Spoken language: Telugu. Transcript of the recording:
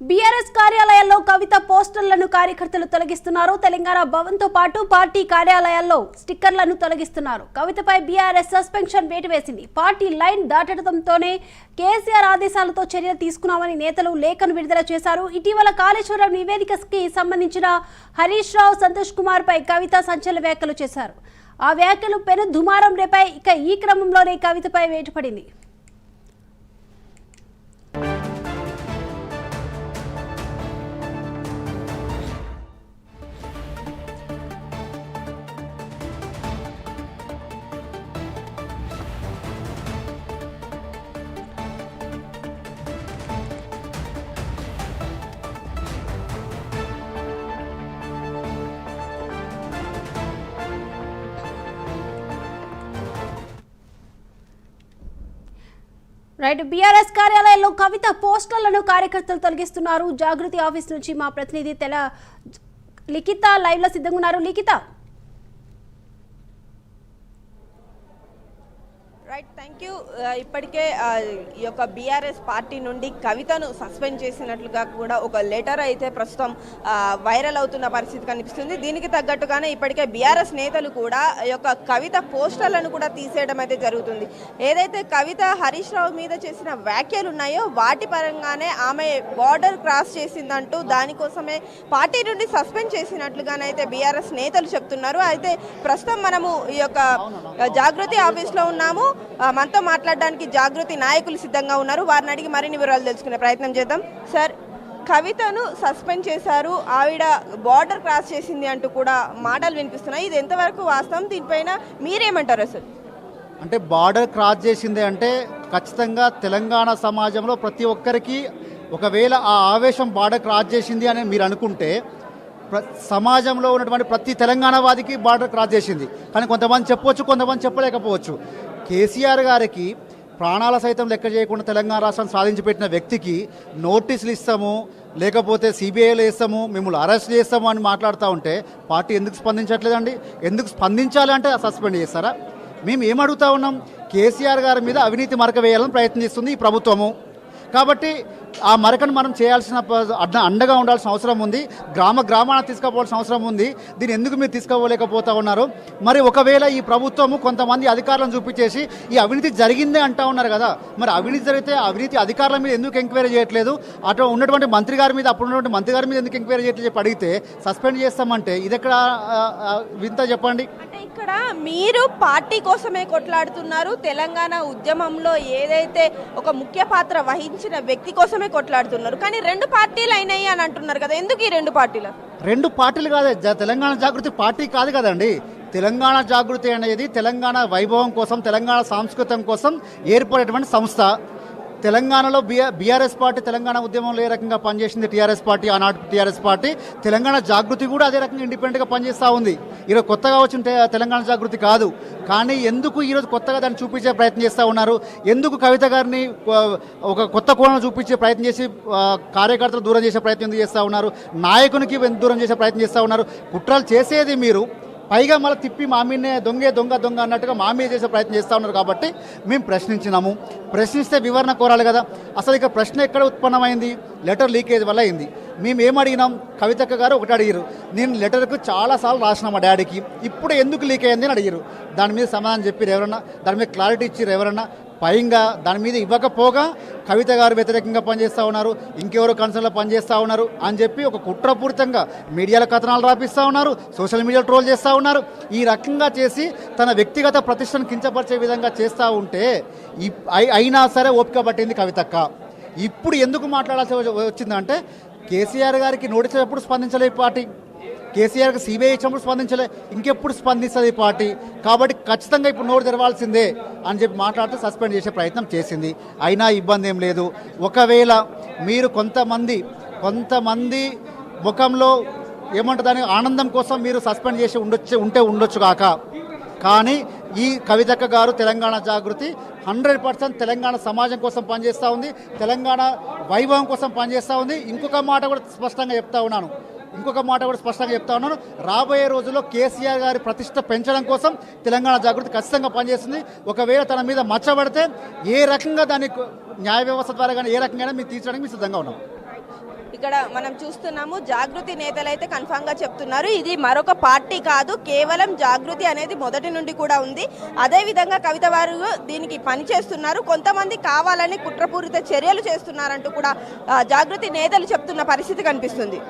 బీఆర్ఎస్ కార్యాలయాల్లో కవిత పోస్టర్లను కార్యకర్తలు తొలగిస్తున్నారు. తెలంగాణ భవన్తో పాటు పార్టీ కార్యాలయాల్లో స్టిక్కర్లను తొలగిస్తున్నారు. కవితపై బీఆర్ఎస్ సస్పెన్షన్ వేటు వేసింది పార్టీ లైన్ దాటడంతోనే కేసీఆర్ ఆదేశాలతో చర్యలు తీసుకున్నామని నేతలు లేఖను విడుదల చేశారు. ఇటీవల కాళేశ్వరం నివేదికకి సంబంధించిన హరీష్ రావు సంతోష్ కుమార్ పై కవిత సంచలన వ్యాఖ్యలు చేశారు. ఆ వ్యాఖ్యలు పెను దుమారం రేపై ఇక ఈ క్రమంలోనే కవితపై వేటుపడింది. రైట్ బీఆర్ఎస్ కార్యాలయంలో కవిత పోస్టర్లను కార్యకర్తలు తొలగిస్తున్నారు. జాగృతి ఆఫీస్ నుంచి మా ప్రతినిధి తెల లిఖిత లైవ్లో సిద్ధంగా ఉన్నారు. లిఖిత. రైట్ థ్యాంక్ యూ ఇప్పటికే ఆ, ఈ యొక్క బీఆర్ఎస్ పార్టీ నుండి కవితను సస్పెండ్ చేసినట్లుగా కూడా ఒక లెటర్ అయితే ప్రస్తుతం ఆ, వైరల్ అవుతున్న పరిస్థితి కనిపిస్తుంది. దీనికి తగ్గట్టుగానే ఇప్పటికే బీఆర్ఎస్ నేతలు కూడా ఈ యొక్క కవిత పోస్టర్లను కూడా తీసేయడం అయితే జరుగుతుంది. ఏదైతే కవిత హరీష్ రావు మీద చేసిన వ్యాఖ్యలు ఉన్నాయో వాటి పరంగానే ఆమె బార్డర్ క్రాస్ చేసిందంటూ దానికోసమే పార్టీ నుండి సస్పెండ్ చేసినట్లుగానైతే బీఆర్ఎస్ నేతలు చెప్తున్నారు. అయితే ప్రస్తుతం మనము ఈ యొక్క జాగృతి ఆఫీస్లో ఉన్నాము. మనతో మాట్లాడడానికి జాగృతి నాయకులు సిద్ధంగా ఉన్నారు. వారిని అడిగి మరిన్ని వివరాలు తెలుసుకునే ప్రయత్నం చేద్దాం. సార్ కవితను సస్పెండ్ చేశారు. ఆవిడ బార్డర్ క్రాస్ చేసింది అంటూ కూడా మాటలు వినిపిస్తున్నాయి. ఇది ఎంతవరకు వాస్తవం? దీనిపైన మీరేమంటారు అసలు? అంటే బార్డర్ క్రాస్ చేసింది అంటే ఖచ్చితంగా తెలంగాణ సమాజంలో ప్రతి ఒక్కరికి ఒకవేళ ఆ ఆవేశం బార్డర్ క్రాస్ చేసింది అని మీరు అనుకుంటే ప్ర సమాజంలో ఉన్నటువంటి ప్రతి తెలంగాణవాదికి బార్డర్ క్రాస్ చేసింది. కానీ కొంతమంది చెప్పవచ్చు కొంతమంది చెప్పలేకపోవచ్చు. కేసీఆర్ గారికి ప్రాణాల సైతం లెక్క చేయకుండా తెలంగాణ రాష్ట్రం సాధించి పెట్టిన వ్యక్తికి నోటీసులు ఇస్తాము లేకపోతే సిబిఐలో వేస్తాము మిమ్మల్ని అరెస్ట్ చేస్తాము అని మాట్లాడుతూ ఉంటే పార్టీ ఎందుకు స్పందించట్లేదండి? ఎందుకు స్పందించాలి అంటే సస్పెండ్ చేస్తారా? మేము ఏమడుగుతా ఉన్నాం? కేసీఆర్ గారి మీద అవినీతి మరక వేయాలని ప్రయత్నిస్తుంది ఈ ప్రభుత్వము. కాబట్టి ఆ మరకను మనం చేయాల్సిన అడ్డ అండగా ఉండాల్సిన అవసరం ఉంది. గ్రామ గ్రామాన తీసుకుపోవాల్సిన అవసరం ఉంది. దీన్ని ఎందుకు మీరు తీసుకోలేకపోతా ఉన్నారు? మరి ఒకవేళ ఈ ప్రభుత్వము కొంతమంది అధికారులను చూపించేసి ఈ అవినీతి జరిగిందే అంటా ఉన్నారు కదా మరి అవినీతి జరిగితే అవినీతి అధికారుల మీద ఎందుకు ఎంక్వైరీ చేయట్లేదు? అటు ఉన్నటువంటి మంత్రి గారి మీద అప్పుడు ఉన్నటువంటి మంత్రి గారి మీద ఎందుకు ఎంక్వైరీ చేయట్లేదు చెప్పి అడిగితే సస్పెండ్ చేస్తామంటే ఇది ఎక్కడ వింత చెప్పండి. అంటే ఇక్కడ మీరు పార్టీ కోసమే కొట్లాడుతున్నారు. తెలంగాణ ఉద్యమంలో ఏదైతే ఒక ముఖ్య పాత్ర వహించిన వ్యక్తి కోసమే కొట్లాడుతున్నారు. కానీ రెండు పార్టీలు అయినాయి అని అంటున్నారు కదా ఎందుకు ఈ రెండు పార్టీలు? రెండు పార్టీలు కాదు జ- తెలంగాణ జాగృతి పార్టీ కాదు కదండి. తెలంగాణ జాగృతి అనేది తెలంగాణ వైభవం కోసం తెలంగాణ సాంస్కృతం కోసం ఏర్పడేటువంటి సంస్థ. తెలంగాణలో బిఆర్ బీఆర్ఎస్ పార్టీ తెలంగాణ ఉద్యమంలో ఏ రకంగా పనిచేసింది? టీఆర్ఎస్ పార్టీ ఆనాటి టీఆర్ఎస్ పార్టీ. తెలంగాణ జాగృతి కూడా అదే రకంగా ఇండిపెండెంట్గా పనిచేస్తూ ఉంది. ఈరోజు కొత్తగా వచ్చిన తెలంగాణ జాగృతి కాదు. కానీ ఎందుకు ఈరోజు కొత్తగా దాన్ని చూపించే ప్రయత్నం చేస్తూ ఉన్నారు? ఎందుకు కవిత గారిని ఒక కొత్త కోణం చూపించే ప్రయత్నం చేసి కార్యకర్తలు దూరం చేసే ప్రయత్నం ఎందుకు చేస్తూ ఉన్నారు? నాయకునికి దూరం చేసే ప్రయత్నం చేస్తూ ఉన్నారు? కుట్రలు చేసేది మీరు. పైగా మళ్ళీ తిప్పి మా మీదనే దొంగే దొంగ దొంగ అన్నట్టుగా మా మీద చేసే ప్రయత్నం చేస్తూ ఉన్నారు కాబట్టి మేము ప్రశ్నించినాము. ప్రశ్నిస్తే వివరణ కోరాలి కదా. అసలు ఇక ప్రశ్న ఎక్కడ ఉత్పన్నమైంది? లెటర్ లీకేజ్ వల్ల అయింది. మేము ఏమడిగినాం కవితక్క గారు ఒకటి అడిగారు నేను లెటర్కు చాలాసార్లు రాసిన మా డాడీకి. ఇప్పుడు ఎందుకు లీక్ అయింది అని అడిగారు దాని మీద సమాధానం చెప్పారు ఎవరన్నా? దాని మీద క్లారిటీ ఇచ్చారు ఎవరన్నా? పైగా దాని మీద ఇవ్వకపోగా కవిత గారు వ్యతిరేకంగా పనిచేస్తూ ఉన్నారు. ఇంకెవరో కన్సర్న్లో పనిచేస్తూ ఉన్నారు అని చెప్పి ఒక కుట్రపూరితంగా మీడియాలో కథనాలు రాపిస్తూ ఉన్నారు. సోషల్ మీడియా ట్రోల్ చేస్తూ ఉన్నారు. ఈ రకంగా చేసి తన వ్యక్తిగత ప్రతిష్టను కించపరిచే విధంగా చేస్తూ ఉంటే అయినా సరే ఓపిక పట్టింది కవితక్క. ఇప్పుడు ఎందుకు మాట్లాడాల్సి వచ్చి- వచ్చిందంటే కేసీఆర్ గారికి నోటీసులు ఎప్పుడు స్పందించలే ఈ పార్టీ. కేసీఆర్కి సిబిఐ ఇచ్చినప్పుడు స్పందించలే ఇంకెప్పుడు స్పందిస్తుంది ఈ పార్టీ. కాబట్టి ఖచ్చితంగా ఇప్పుడు నోరు తెరవాల్సిందే అని చెప్పి మాట్లాడుతూ సస్పెండ్ చేసే ప్రయత్నం చేసింది. అయినా ఇబ్బంది ఏం లేదు. ఒకవేళ మీరు కొంతమంది కొంతమంది ముఖంలో ఏమంటుందని ఆనందం కోసం మీరు సస్పెండ్ చేసి ఉండొచ్చు ఉంటే ఉండొచ్చు కాక. కానీ ఈ కవితక్క గారు తెలంగాణ జాగృతి. హండ్రెడ్ పర్సెంట్ తెలంగాణ సమాజం కోసం పనిచేస్తూ ఉంది. తెలంగాణ వైభవం కోసం పనిచేస్తూ ఉంది. ఇంకొక మాట కూడా స్పష్టంగా చెప్తా ఉన్నాను. ఇంకొక మాట కూడా స్పష్టంగా చెప్తా ఉన్నాను. రాబోయే రోజుల్లో కేసీఆర్ గారి ప్రతిష్ట పెంచడం కోసం తెలంగాణ జాగృతి ఖచ్చితంగా పనిచేస్తుంది. ఒకవేళ తన మీద మచ్చబడితే ఏ రకంగా దాన్ని న్యాయ వ్యవస్థ ద్వారా కానీ ఏ రకంగా మేము తీర్చడానికి మేము సిద్ధంగా ఉన్నాం. ఇక్కడ మనం చూస్తున్నాము జాగృతి నేతలు అయితే కన్ఫామ్గా చెప్తున్నారు. ఇది మరొక పార్టీ కాదు కేవలం జాగృతి అనేది మొదటి నుండి కూడా ఉంది. అదే విధంగా కవిత వారు దీనికి పని చేస్తున్నారు. కొంతమంది కావాలని కుట్రపూరిత చర్యలు చేస్తున్నారంటూ కూడా జాగృతి నేతలు చెప్తున్న పరిస్థితి కనిపిస్తుంది.